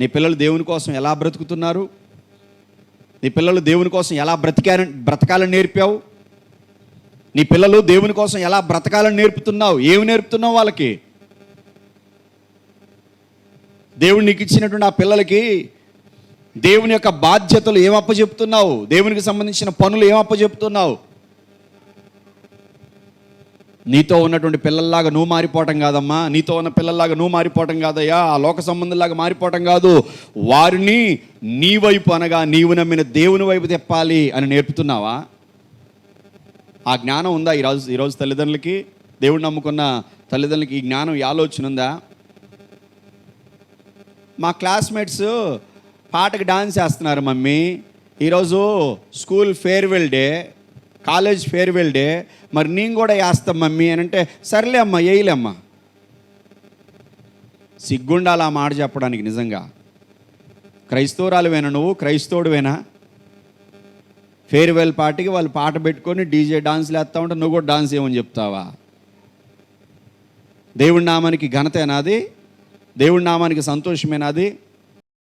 నీ పిల్లలు దేవుని కోసం ఎలా బ్రతుకుతున్నారు? నీ పిల్లలు దేవుని కోసం ఎలా బ్రతికారు బ్రతకాలని నేర్పావు? నీ పిల్లలు దేవుని కోసం ఎలా బ్రతకాలని నేర్పుతున్నావు? ఏమి నేర్పుతున్నావు వాళ్ళకి? దేవుడు నీకు ఇచ్చినటువంటి ఆ పిల్లలకి దేవుని యొక్క బాధ్యతలు ఏం అప్పచెప్తున్నావు? దేవునికి సంబంధించిన పనులు ఏం అప్పచెప్తున్నావు? నీతో ఉన్నటువంటి పిల్లల్లాగా నువ్వు మారిపోవటం కాదమ్మా. నీతో ఉన్న పిల్లల్లాగా నువ్వు మారిపోవటం కాదయ్యా. ఆ లోక సంబంధంలాగా మారిపోవటం కాదు. వారిని నీ వైపు అనగా నీవు నమ్మిన దేవుని వైపు తెప్పాలి అని నేర్పుతున్నావా? ఆ జ్ఞానం ఉందా ఈరోజు ఈరోజు తల్లిదండ్రులకి? దేవుడు నమ్ముకున్న తల్లిదండ్రులకి ఈ జ్ఞానం ఈ ఆలోచన ఉందా? మా క్లాస్మేట్స్ పాటకు డాన్స్ చేస్తున్నారు మమ్మీ. ఈరోజు school farewell day. College farewell day మరి నేను కూడా వేస్తాం మమ్మీ అని అంటే సర్లే అమ్మా వేయలే అమ్మా సిగ్గుండాలి ఆ మాట చెప్పడానికి నిజంగా. క్రైస్తవురాలువేనా నువ్వు? క్రైస్తవుడువేనా? ఫేర్వెల్ పార్టీకి వాళ్ళు పాట పెట్టుకొని డీజే డాన్స్లు వేస్తా ఉంటే నువ్వు కూడా డాన్స్ ఏమని చెప్తావా? దేవుడి నామానికి ఘనతేనాది దేవుడి నామానికి సంతోషమేనాది?